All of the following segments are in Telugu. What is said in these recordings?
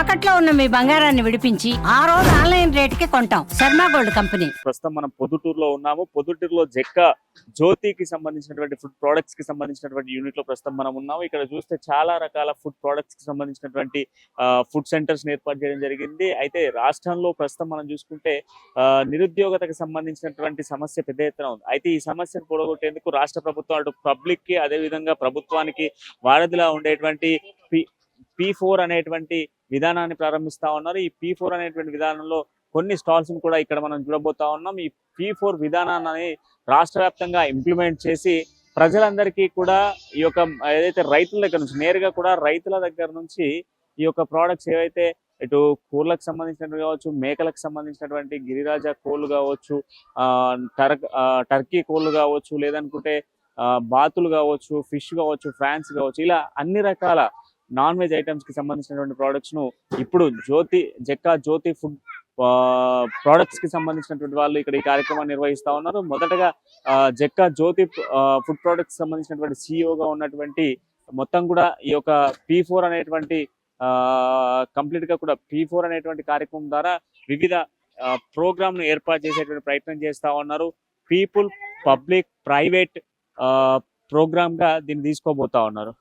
తాకట్లో ఉన్న మీ బంగారాన్ని విడిపించి ఆ రోజు ఆన్లైన్ రేటుకి కొంటాం. Sharma gold company. ప్రస్తుతం మనం పొద్దుటూరులో ఉన్నాము. పొద్దుటూరులో జెక్క జ్యోతికి సంబంధించినటువంటి ఫుడ్ ప్రొడక్ట్స్కి సంబంధించినటువంటి యూనిట్లో ప్రస్తుతం మనం ఉన్నాము. ఇక్కడ చూస్తే చాలా రకాల ఫుడ్ ప్రొడక్ట్స్కి సంబంధించినటువంటి ఫుడ్ సెంటర్స్ ఏర్పాటు చేయడం జరిగింది. అయితే రాష్ట్రంలో ప్రస్తుతం మనం చూసుకుంటే నిరుద్యోగతకు సంబంధించినటువంటి సమస్య పెద్ద ఎత్తున ఉంది. అయితే ఈ సమస్యను కూడగొట్టేందుకు రాష్ట్ర ప్రభుత్వం అటు పబ్లిక్కి అదే విధంగా ప్రభుత్వానికి వారధిలా ఉండేటువంటి పి పి ఫోర్ అనేటువంటి విధానాన్ని ప్రారంభిస్తా ఉన్నారు. ఈ పి ఫోర్ అనేటువంటి విధానంలో కొన్ని స్టాల్స్ కూడా ఇక్కడ మనం చూడబోతా ఉన్నాం. ఈ పి ఫోర్ విధానాన్ని రాష్ట్ర వ్యాప్తంగా ఇంప్లిమెంట్ చేసి ప్రజలందరికీ కూడా ఈ యొక్క ఏదైతే రైతుల దగ్గర నుంచి నేరుగా కూడా రైతుల దగ్గర నుంచి ఈ యొక్క ప్రోడక్ట్స్ ఏవైతే ఇటు కోళ్ళకు సంబంధించినటువంటి కావచ్చు మేకలకు సంబంధించినటువంటి గిరిరాజ కోళ్ళు కావచ్చు ఆ టర్కీ కోళ్ళు కావచ్చు లేదనుకుంటే ఆ, బాతులు కావచ్చు ఫిష్ కావచ్చు ఫ్రాన్స్ కావచ్చు ఇలా అన్ని రకాల నాన్ వెజ్ ఐటమ్స్కి సంబంధించినటువంటి ప్రోడక్ట్స్ను ఇప్పుడు జ్యోతి జెక్కా జ్యోతి ఫుడ్ ప్రోడక్ట్స్కి సంబంధించినటువంటి వాళ్ళు ఇక్కడ ఈ కార్యక్రమాన్ని నిర్వహిస్తా ఉన్నారు. మొదటగా జక్కా జెక్కా జ్యోతి ఫుడ్ ప్రొడక్ట్స్ సంబంధించినటువంటి సిఇఓగా ఉన్నటువంటి మొత్తం కూడా ఈ యొక్క పీ ఫోర్ అనేటువంటి కంప్లీట్గా కూడా పీ ఫోర్ అనేటువంటి కార్యక్రమం ద్వారా వివిధ ప్రోగ్రామ్ను ఏర్పాటు చేసేటువంటి ప్రయత్నం చేస్తా ఉన్నారు. పీపుల్ పబ్లిక్ ప్రైవేట్ ప్రోగ్రామ్గా దీన్ని తీసుకోబోతా ఉన్నారు.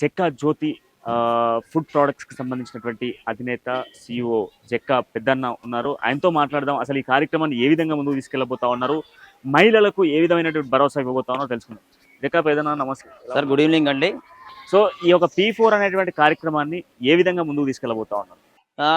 జెక్కా జ్యోతి ఫుడ్ ప్రొడక్ట్స్కి సంబంధించినటువంటి అధినేత సిఇఓ జెక్కా పెద్దన్న ఉన్నారు. ఆయనతో మాట్లాడదాం. అసలు ఈ కార్యక్రమాన్ని ఏ విధంగా ముందుకు తీసుకెళ్ళబోతా ఉన్నారు? మహిళలకు ఏ విధమైనటువంటి భరోసా ఇవ్వబోతా ఉన్నారో తెలుసుకుందాం. జెక్కా పెద్దన్న నమస్కారం సార్ గుడ్ ఈవినింగ్ అండి. సో ఈ యొక్క పీ ఫోర్ అనేటువంటి కార్యక్రమాన్ని ఏ విధంగా ముందుకు తీసుకెళ్ళబోతా ఉన్నారు?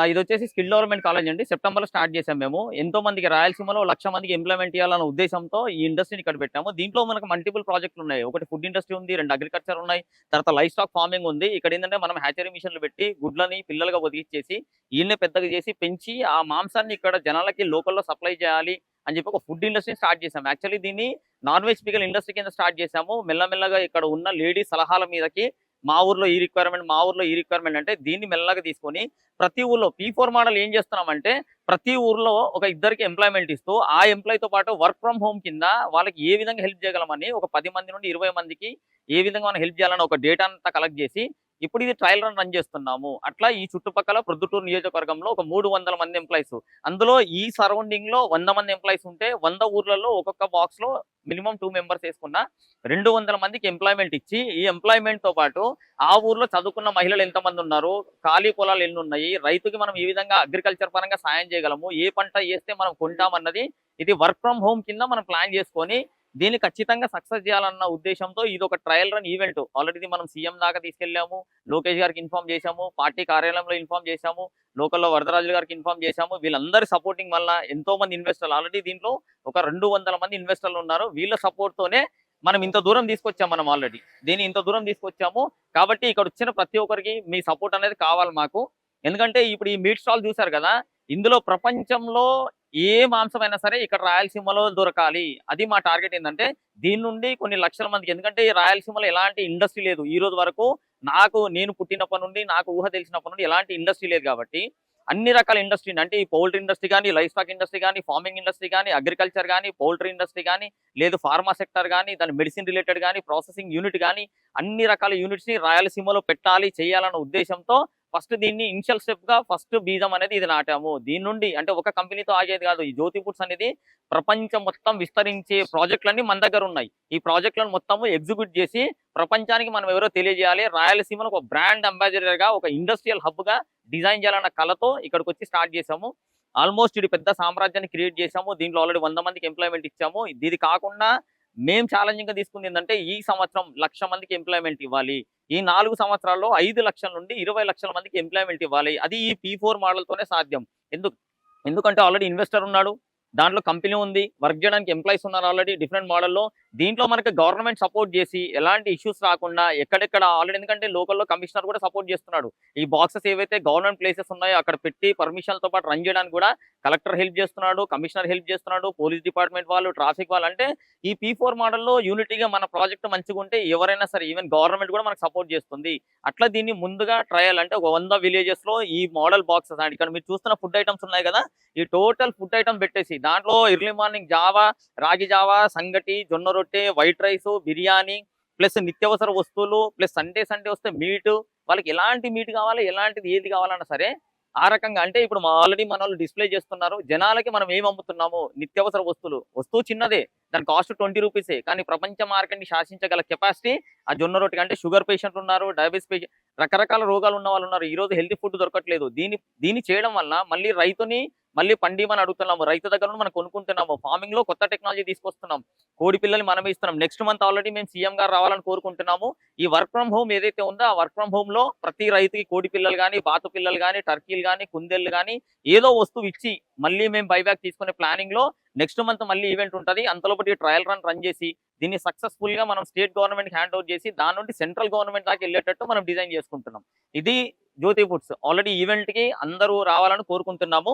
ఇది వచ్చేసి స్కిల్ డెవలప్మెంట్ కాలేజ్ అండి. సెప్టెంబర్లో స్టార్ట్ చేసాం మేము. ఎంతో మందికి రాయలసీమలో లక్ష మందికి ఇంప్లిమెంట్ చేయాలన్న ఉద్దేశంతో ఈ ఇండస్ట్రీని ఇక్కడ పెట్టాము. దీంట్లో మనకు మల్టిపుల్ ప్రాజెక్టులు ఉన్నాయి. ఒకటి ఫుడ్ ఇండస్ట్రీ ఉంది రెండు అగ్రికల్చర్ ఉన్నాయి తర్వాత లైఫ్ స్టాక్ ఫార్మింగ్ ఉంది. ఇక్కడ ఏంటంటే మనం హ్యాచరీ మిషన్లు పెట్టి గుడ్లని పిల్లలుగా ఒదిగించేసి ఈయన్నే పెద్దగా చేసి పెంచి ఆ మాంసాన్ని ఇక్కడ జనాలకి లోకల్లో సప్లై చేయాలి అని చెప్పి ఒక ఫుడ్ ఇండస్ట్రీ స్టార్ట్ చేసాము యాక్చువల్లీ దీన్ని నాన్ వెజ్ పికల్ ఇండస్ట్రీ కింద స్టార్ట్ చేసాము మెల్లమెల్లగా ఇక్కడ ఉన్న లేడీ సలహాల మీదకి మా ఊర్లో ఈ రిక్వైర్మెంట్ మా ఊర్లో ఈ రిక్వైర్మెంట్ అంటే దీన్ని మెల్లగా తీసుకొని ప్రతి ఊర్లో పీ ఫోర్ మోడల్ ఏం చేస్తున్నామంటే ప్రతి ఊర్లో ఒక ఇద్దరికి ఎంప్లాయ్మెంట్ ఇస్తూ ఆ ఎంప్లాయ్తో పాటు వర్క్ ఫ్రమ్ హోమ్ కింద వాళ్ళకి ఏ విధంగా హెల్ప్ చేయగలమని ఒక పది మంది నుండి ఇరవై మందికి ఏ విధంగా మనం హెల్ప్ చేయాలని ఒక డేటా అంతా కలెక్ట్ చేసి ఇప్పుడు ఇది ట్రయల్ రన్ రన్ చేస్తున్నాము. అట్లా ఈ చుట్టుపక్కల ప్రొద్దుటూరు నియోజకవర్గంలో ఒక మూడు వందల మంది ఎంప్లాయీస్ అందులో ఈ సరౌండింగ్లో వంద మంది ఎంప్లాయీస్ ఉంటే వంద ఊర్లలో ఒక్కొక్క బాక్స్లో మినిమం టూ మెంబర్స్ వేసుకున్న రెండు వందల మందికి ఎంప్లాయ్మెంట్ ఇచ్చి ఈ ఎంప్లాయ్మెంట్తో పాటు ఆ ఊర్లో చదువుకున్న మహిళలు ఎంతమంది ఉన్నారు? ఖాళీ పొలాలు ఎన్ని ఉన్నాయి రైతుకి మనం ఏ విధంగా అగ్రికల్చర్ పరంగా సాయం చేయగలము? ఏ పంట వేస్తే మనం కొంటామన్నది ఇది వర్క్ ఫ్రమ్ హోమ్ కింద మనం ప్లాన్ చేసుకొని దీన్ని ఖచ్చితంగా సక్సెస్ చేయాలన్న ఉద్దేశంతో ఇది ఒక ట్రయల్ రన్ ఈవెంట్. ఆల్రెడీ మనం సీఎం దాకా తీసుకెళ్ళాము లోకేష్ గారికి ఇన్ఫార్మ్ చేశాము పార్టీ కార్యాలయంలో ఇన్ఫార్మ్ చేశాము లోకల్లో వరదరాజు గారికి ఇన్ఫార్మ్ చేశాము వీళ్ళందరి సపోర్టింగ్ వల్ల ఎంతో మంది ఇన్వెస్టర్లు ఆల్రెడీ దీంట్లో ఒక రెండు వందల మంది ఇన్వెస్టర్లు ఉన్నారు. వీళ్ళ సపోర్ట్తోనే మనం ఇంత దూరం తీసుకొచ్చాం మనం ఆల్రెడీ దీన్ని ఇంత దూరం తీసుకొచ్చాము కాబట్టి ఇక్కడ వచ్చిన ప్రతి ఒక్కరికి మీ సపోర్ట్ అనేది కావాలి మాకు. ఎందుకంటే ఇప్పుడు ఈ మీట్ స్టాల్ చూసారు కదా ఇందులో ప్రపంచంలో ఏ మాంసమైనా సరే ఇక్కడ రాయలసీమలో దొరకాలి. అది మా టార్గెట్ ఏంటంటే దీని నుండి కొన్ని లక్షల మందికి ఎందుకంటే ఈ రాయలసీమలో ఎలాంటి ఇండస్ట్రీ లేదు. ఈ రోజు వరకు నాకు నేను పుట్టినప్పటి నుండి నాకు ఊహ తెలిసినప్పటి నుండి ఎలాంటి ఇండస్ట్రీ లేదు కాబట్టి అన్ని రకాల ఇండస్ట్రీ అంటే ఈ పౌల్ట్రీ ఇండస్ట్రీ కానీ లైఫ్ స్టాక్ ఇండస్ట్రీ కానీ ఫార్మింగ్ ఇండస్ట్రీ కానీ అగ్రికల్చర్ కానీ పౌల్ట్రీ ఇండస్ట్రీ కానీ లేదు ఫార్మా సెక్టర్ కానీ దాని మెడిసిన్ రిలేటెడ్ కానీ ప్రాసెసింగ్ యూనిట్ కానీ అన్ని రకాల యూనిట్స్ని రాయలసీమలో పెట్టాలి చేయాలన్న ఉద్దేశంతో ఫస్ట్ దీన్ని ఇనిషియల్ స్టెప్గా ఫస్ట్ బీజం అనేది ఇది నాటాము. దీని నుండి అంటే ఒక కంపెనీతో ఆగేది కాదు. ఈ జ్యోతి ఫుడ్స్ అనేది ప్రపంచం మొత్తం విస్తరించే ప్రాజెక్టులన్నీ మన దగ్గర ఉన్నాయి. ఈ ప్రాజెక్టులను మొత్తం ఎగ్జిక్యూట్ చేసి ప్రపంచానికి మనం ఎవరో తెలియజేయాలి. రాయలసీమను ఒక బ్రాండ్ అంబాసిడర్గా ఒక ఇండస్ట్రియల్ హబ్గా డిజైన్ చేయాలన్న కళతో ఇక్కడికి వచ్చి స్టార్ట్ చేసాము ఆల్మోస్ట్ ఇది పెద్ద సామ్రాజ్యాన్ని క్రియేట్ చేసాము దీంట్లో ఆల్రెడీ వంద మందికి ఎంప్లాయ్మెంట్ ఇచ్చాము. ఇది కాకుండా మేము ఛాలెంజింగ్గా తీసుకుంది ఏంటంటే ఈ సంవత్సరం లక్ష మందికి ఎంప్లాయ్మెంట్ ఇవ్వాలి. ఈ నాలుగు సంవత్సరాల్లో ఐదు లక్షల నుండి ఇరవై లక్షల మందికి ఎంప్లాయ్మెంట్ ఇవ్వాలి. అది ఈ పీ ఫోర్ తోనే సాధ్యం. ఎందుకు? ఎందుకంటే ఆల్రెడీ ఇన్వెస్టర్ ఉన్నాడు. దాంట్లో కంపెనీ ఉంది వర్క్ చేయడానికి ఎంప్లాయీస్ ఉన్నారు ఆల్రెడీ డిఫరెంట్ మోడల్లో. దీంట్లో మనకి గవర్నమెంట్ సపోర్ట్ చేసి ఎలాంటి ఇష్యూస్ రాకుండా ఎక్కడెక్కడ ఆల్రెడీ ఎందుకంటే లోకల్లో కమిషనర్ కూడా సపోర్ట్ చేస్తున్నాడు. ఈ బాక్సెస్ ఏవైతే గవర్నమెంట్ ప్లేసెస్ ఉన్నాయో అక్కడ పెట్టి పర్మిషన్లతో పాటు రన్ చేయడానికి కూడా కలెక్టర్ హెల్ప్ చేస్తున్నాడు కమిషనర్ హెల్ప్ చేస్తున్నాడు పోలీస్ డిపార్ట్మెంట్ వాళ్ళు ట్రాఫిక్ వాళ్ళు. అంటే ఈ పీ ఫోర్ మోడల్లో యూనిటీగా మన ప్రాజెక్ట్ మంచిగా ఉంటే ఎవరైనా సరే ఈవెన్ గవర్నమెంట్ కూడా మనకు సపోర్ట్ చేస్తుంది. అట్లా దీన్ని ముందుగా ట్రయల్ అంటే ఒక వంద విలేజెస్లో ఈ మోడల్ బాక్సెస్ అండ్ ఇక్కడ మీరు చూస్తున్న ఫుడ్ ఐటమ్స్ ఉన్నాయి కదా ఈ టోటల్ ఫుడ్ ఐటమ్ పెట్టేసి దాంట్లో ఎర్లీ మార్నింగ్ జావా రాగి జావా సంగటి జొన్న రొట్టె వైట్ రైస్ బిర్యానీ ప్లస్ నిత్యావసర వస్తువులు ప్లస్ సండే సండే వస్తే మీట్. వాళ్ళకి ఎలాంటి మీట్ కావాలి ఎలాంటిది ఏది కావాలన్నా సరే ఆ రకంగా అంటే ఇప్పుడు ఆల్రెడీ మన వాళ్ళు డిస్ప్లే చేస్తున్నారు. జనాలకి మనం ఏం అమ్ముతున్నాము? నిత్యావసర వస్తువులు. వస్తువు చిన్నదే. దాని కాస్ట్ ట్వంటీ రూపీసే. కానీ ప్రపంచ మార్కెట్ని శాసించగల కెపాసిటీ ఆ జొన్న రొట్టె అంటే షుగర్ పేషెంట్లు ఉన్నారు డయాబెటీస్ పేషెంట్ రకరకాల రోగాలు ఉన్న వాళ్ళు ఉన్నారు. ఈ రోజు హెల్తీ ఫుడ్ దొరకట్లేదు. దీని దీన్ని చేయడం వల్ల మళ్ళీ రైతుని మళ్ళీ పండిమని అడుగుతున్నాము. రైతు దగ్గర నుండి మనం కొనుక్కుంటున్నాము. ఫార్మింగ్లో కొత్త టెక్నాలజీ తీసుకొస్తున్నాం. కోడి పిల్లల్ని మనమే ఇస్తున్నాం. నెక్స్ట్ మంత్ ఆల్రెడీ మేము సీఎం గారు రావాలని కోరుకుంటున్నాము. ఈ వర్క్ ఫ్రమ్ హోమ్ ఏదైతే ఉందో ఆ వర్క్ ఫ్రమ్ హోమ్లో ప్రతి రైతుకి కోడి పిల్లలు కానీ బాతు పిల్లలు కానీ టర్కీలు కానీ కుందేళ్ళు కానీ ఏదో వస్తువు ఇచ్చి మళ్ళీ మేము బైబ్యాక్ తీసుకునే ప్లానింగ్లో నెక్స్ట్ మంత్ మళ్ళీ ఈవెంట్ ఉంటుంది. అంతలోపటి ట్రయల్ రన్ రన్ చేసి దీన్ని సక్సెస్ఫుల్గా మనం స్టేట్ గవర్నమెంట్ హ్యాండ్ ఓవర్ చేసి దాని నుండి సెంట్రల్ గవర్నమెంట్ దాకా వెళ్ళేటట్టు మనం డిజైన్ చేసుకుంటున్నాం. ఇది జ్యోతి ఫుడ్స్ ఆల్రెడీ ఈవెంట్కి అందరూ రావాలని కోరుకుంటున్నాము.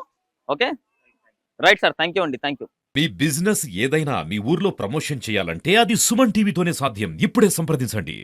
Okay? Right sir thank you అండి థ్యాంక్ యూ మీ బిజినెస్ ఏదైనా మీ ఊర్లో ప్రమోషన్ చేయాలంటే అది సుమన్ టీవీతోనే సాధ్యం. ఇప్పుడే సంప్రదించండి.